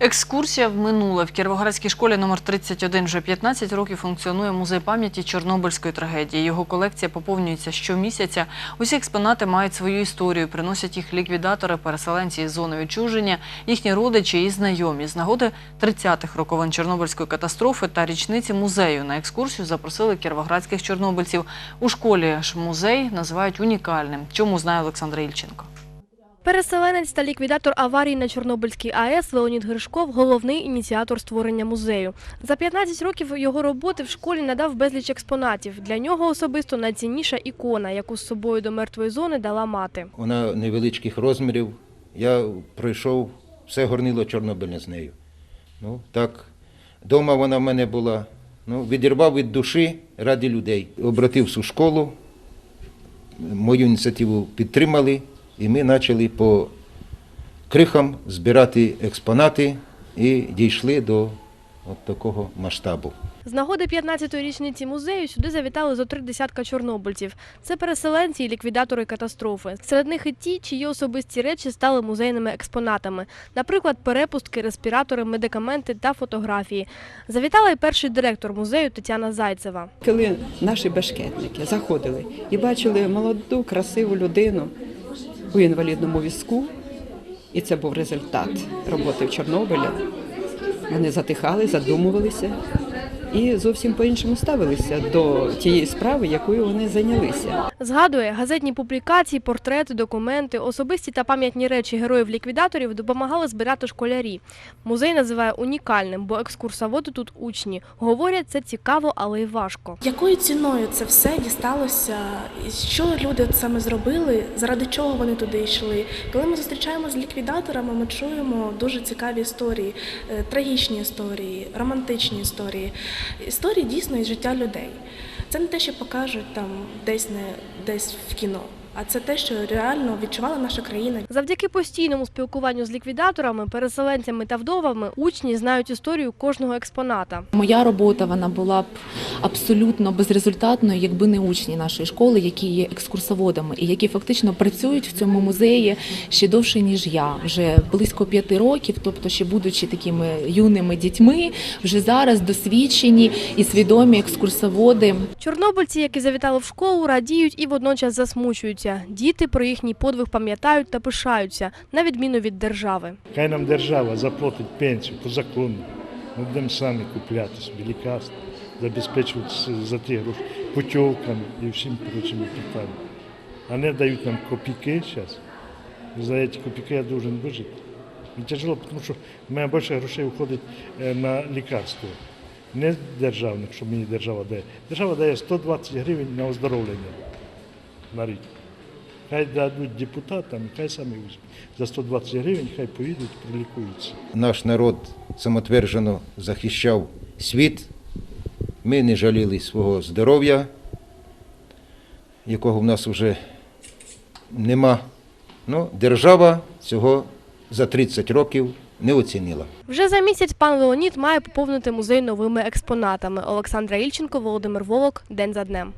Екскурсія в минуле в Кіровоградській школі номер 31 вже 15 років функціонує музей пам'яті Чорнобильської трагедії. Його колекція поповнюється щомісяця. Усі експонати мають свою історію, приносять їх ліквідатори, переселенці із зони відчуження, їхні родичі і знайомі. З нагоди 30-х роковин Чорнобильської катастрофи та річниці музею на екскурсію запросили кіровоградських чорнобильців. У школі ж музей називають унікальним. Чому знає Олександр Ільченко. Переселенець та ліквідатор аварії на Чорнобильській АЕС Леонід Гришков – головний ініціатор створення музею. За 15 років його роботи в школі надав безліч експонатів. Для нього особисто найцінніша ікона, яку з собою до мертвої зони дала мати. Вона невеличких розмірів. Я пройшов все горнило чорнобильне з нею. Ну, так, дома вона в мене була. Ну, відірвав від душі ради людей. Обратився в школу, мою ініціативу підтримали, і ми почали по крихам збирати експонати і дійшли до от такого масштабу. З нагоди 15-ї річниці музею сюди завітали зо три десятка чорнобильців. Це переселенці і ліквідатори катастрофи. Серед них і ті, чиї особисті речі стали музейними експонатами. Наприклад, перепустки, респіратори, медикаменти та фотографії. Завітала і перший директор музею Тетяна Зайцева. Коли наші бешкетники заходили і бачили молоду, красиву людину у інвалідному візку, і це був результат роботи в Чорнобилі, вони затихали, задумувалися і зовсім по-іншому ставилися до тієї справи, якою вони зайнялися. Згадує, газетні публікації, портрети, документи, особисті та пам'ятні речі героїв-ліквідаторів допомагали збирати школярі. Музей називає унікальним, бо екскурсоводи тут учні. Говорять, це цікаво, але й важко. Якою ціною це все дісталося? Що люди саме зробили? Заради чого вони туди йшли? Коли ми зустрічаємося з ліквідаторами, ми чуємо дуже цікаві історії, е, трагічні історії, романтичні історії, історії дійсно із життя людей. Це не те, що покажуть там десь не десь в кіно, а це те, що реально відчувала наша країна. Завдяки постійному спілкуванню з ліквідаторами, переселенцями та вдовами, учні знають історію кожного експоната. Моя робота вона була б абсолютно безрезультатною, якби не учні нашої школи, які є екскурсоводами і які фактично працюють в цьому музеї ще довше ніж я, вже близько п'яти років. Тобто, ще будучи такими юними дітьми, вже зараз досвідчені і свідомі екскурсоводи. Чорнобильці, які завітали в школу, радіють і водночас засмучуються. Діти про їхній подвиг пам'ятають та пишаються, на відміну від держави. Хай нам держава заплатить пенсію по закону. Ми будемо самі купляти собі лікарства, забезпечувати за ті гроші путівками і всім прочими питаннями. А не дають нам копійки зараз. За ці копійки я должен вижити. Мені тяжело, тому що в мене більше грошей виходить е, на лікарство. Не державних, що мені держава дає. Держава дає 120 гривень на оздоровлення на рік. Хай дадуть депутатам, хай самі візьмуть. За 120 гривень хай поїдуть, прилікуються. Наш народ самотверджено захищав світ. Ми не жаліли свого здоров'я, якого в нас вже нема. Ну, держава цього за 30 років не оцінила. Вже за місяць пан Леонід має поповнити музей новими експонатами. Олександра Ільченко, Володимир Волок. День за днем.